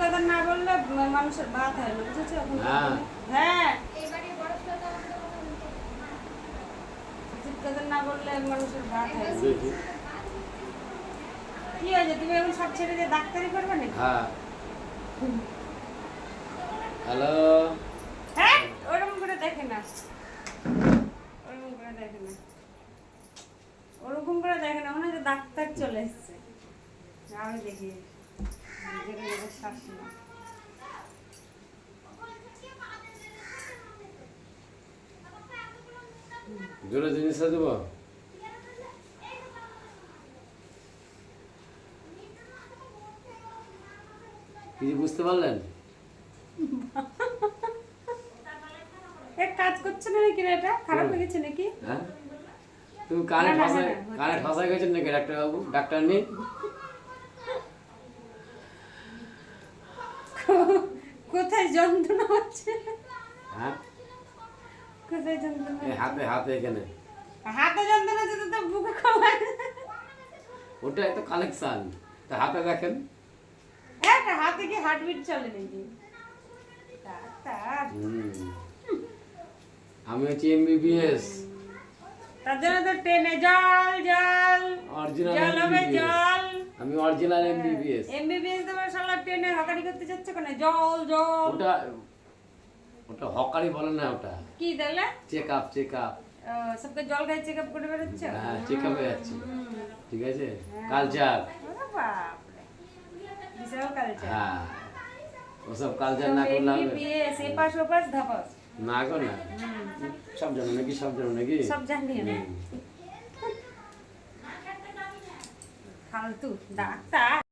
কথা না বললে মানুষের বাদ হয় না বুঝেছ? এখন হ্যাঁ। কথা না বললে মানুষের বাদ হয় কি হয়েছে? তুমি এখন সব ছেড়ে দিয়ে ডাক্তারি করবে নাকি? হ্যাঁ। হ্যালো। হ্যাঁ ওরকম করে দেখে না। ওরকম করে দেখে না। ওরকম করে দেখে না মনে হয় ডাক্তার চলে এসছে। আমি দেখি। না জোরে জিনিসটা দেবো কিছু বুঝতে পারলেন? এ কাজ করছে না নাকি এটা? খারাপ। লেগেছে নাকি? হ্যাঁ? তুমি কানে কানে না। ফাঁসায় গেছেন নাকি ডাক্তারবাবু? ডাক্তার নেই? কোথায় যন্ত্রণা হচ্ছে? হ্যাঁ? কোথায় যন্ত্রণা এই হাতে হাতে এখানে। হাতে যন্ত্রণা হচ্ছে তো তোর বুকে খাওয়ায়। ওটা একটা কালেকশন তা হাতে দেখেন। একটা হাতে কি হার্টবিট চলে নাকি? ডাক্তার হুম। আমি হচ্ছি এমবিবিএস তার জন্য তো ট্রেনে জল জল। অরিজিনাল জল হবে জল। আমি অরিজিনাল এমবিবিএস এমবিবিএস তোমার শালা ট্রেনে হকারি করতে যাচ্ছে কেন? জল জল। ওটা ওটা হকারি বলে না ওটা। কি দিলে চেক আপ চেক আপ সবকে জল খাই চেক আপ করে বেরোচ্ছ হ্যাঁ চেক আপে যাচ্ছি। ঠিক আছে? কালচার বাপরে। বিশাল কালচার হ্যাঁ। ওসব কালচার না করলে এমবিবিএস এপাশ ওপাশ ধাপাস। না গো না। সব জানো নাকি সব জানো নাকি? সব জানি আমি হুম। ফালতু ডাক্তার